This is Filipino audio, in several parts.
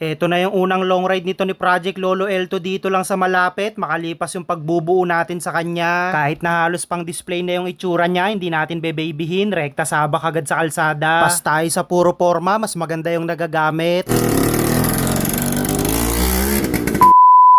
Ito na yung unang long ride nito ni Project Lolo L2 dito lang sa malapit, makalipas yung pagbubuo natin sa kanya. Kahit na halos pang display na yung itsura niya, hindi natin bebabyhin, rekta sabak agad sa kalsada. Pas tayo sa puro forma, mas maganda yung nagagamit.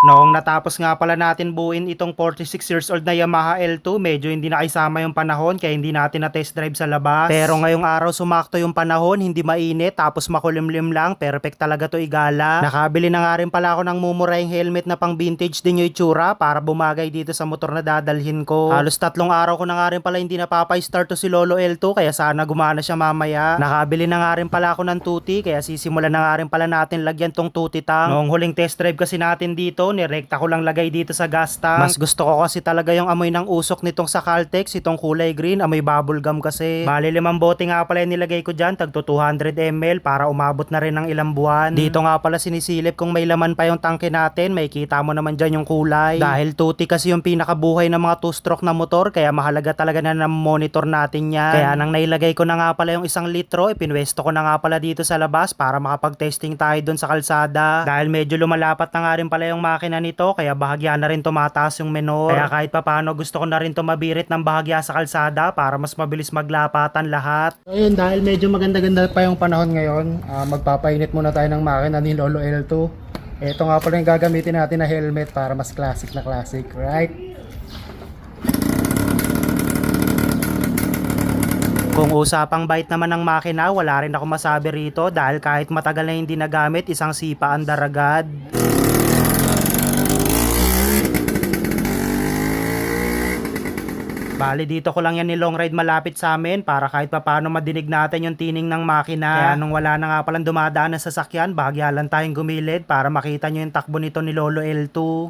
Noong natapos nga pala natin buuin itong 46 years old na Yamaha L2, medyo hindi na isama yung panahon kaya hindi natin na test drive sa labas. Pero ngayong araw sumakto yung panahon, hindi mainit tapos makulimlim lang, perfect talaga to igala. Nakabili na nga rin pala ako ng mumurahing helmet na pang vintage din yung itsura para bumagay dito sa motor na dadalhin ko. Halos tatlong araw ko na nga rin pala hindi napapay-start to si Lolo L2 kaya sana gumana siya mamaya. Nakabili na nga rin pala ako ng tuti kaya sisimulan na nga rin pala natin lagyan tong tuti tang. Noong huling test drive kasi natin dito, nirekta ko lang lagay dito sa gas tank. Mas gusto ko kasi talaga yung amoy ng usok nitong sa Caltex, itong kulay green, amoy bubble gum kasi. Bali limang bote nga pala yung nilagay ko dyan, tagto 200 ml para umabot na rin ng ilang buwan. Dito nga pala sinisilip kung may laman pa yung tangke natin, may kita mo naman dyan yung kulay. Dahil tuti kasi yung pinakabuhay ng mga two-stroke na motor, kaya mahalaga talaga na na-monitor natin yan. Kaya nang nailagay ko na nga pala yung isang litro, ipinwesto ko na nga pala dito sa labas para makapag-testing tayo dun sa kalsada. Dahil medyo lumalapat na nga rin pala yung makina nito, kaya bahagya na rin tumataas yung menor. Kaya kahit papano gusto ko na rin tumabirit ng bahagya sa kalsada para mas mabilis maglapatan lahat. Ayun, dahil medyo maganda-ganda pa yung panahon ngayon, ah, magpapainit muna tayo ng makina ni Lolo L2. Ito nga pala yung gagamitin natin na helmet para mas classic na classic, right? Kung usapang bite naman ng makina, wala rin ako masabi rito dahil kahit matagal na hindi nagamit, isang sipa ang daragad. Bali dito ko lang yan ni long ride malapit sa amin para kahit papaano madinig natin yung tining ng makina. Kaya nung wala na nga palang dumadaan na sasakyan, bahagya lang tayong gumilid para makita nyo yung takbo nito ni Lolo L2.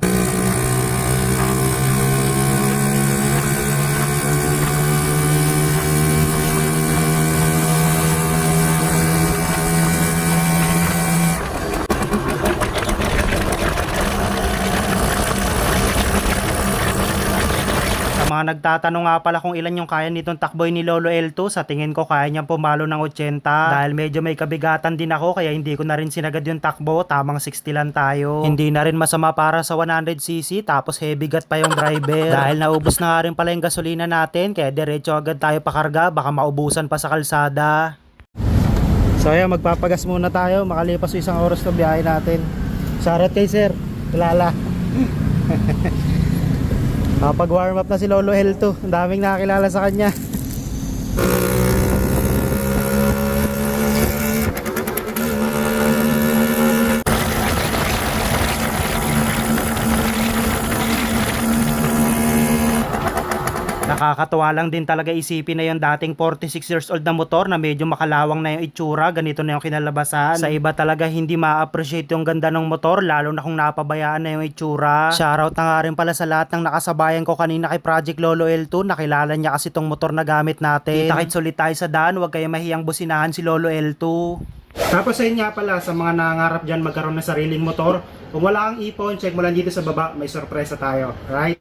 Mga nagtatanong nga pala kung ilan yung kaya nitong takboy ni Lolo L2, sa tingin ko kaya niyang pumalo ng 80 dahil medyo may kabigatan din ako kaya hindi ko na rin sinagad yung takbo, tamang 60 lang tayo. Hindi na rin masama para sa 100cc tapos heavy gut pa yung driver dahil naubos na nga rin pala yung gasolina natin kaya diretso agad tayo pakarga baka maubusan pa sa kalsada. So ayan, magpapagas muna tayo makalipas isang oras na biyahe natin. Shoutout kay sir, kilala. Kapag warm up na si Lolo L2, ang daming nakakilala sa kanya. Nakakatuwa lang din talaga isipin na yung dating 46 years old na motor na medyo makalawang na yung itsura, ganito na yung kinalabasan. Sa iba talaga hindi ma-appreciate yung ganda ng motor, lalo na kung napabayaan na yung itsura. Shoutout na nga rin pala sa lahat ng nakasabayan ko kanina kay Project Lolo L2, nakilala niya kasi tong motor na gamit natin. Kita-kits tayo sa daan, huwag kayo mahiyang businahan si Lolo L2. Tapos sa nga pala, sa mga nangangarap dyan magkaroon ng sariling motor, kung wala kang ipon, check mo lang dito sa baba, may sorpresa tayo. Right?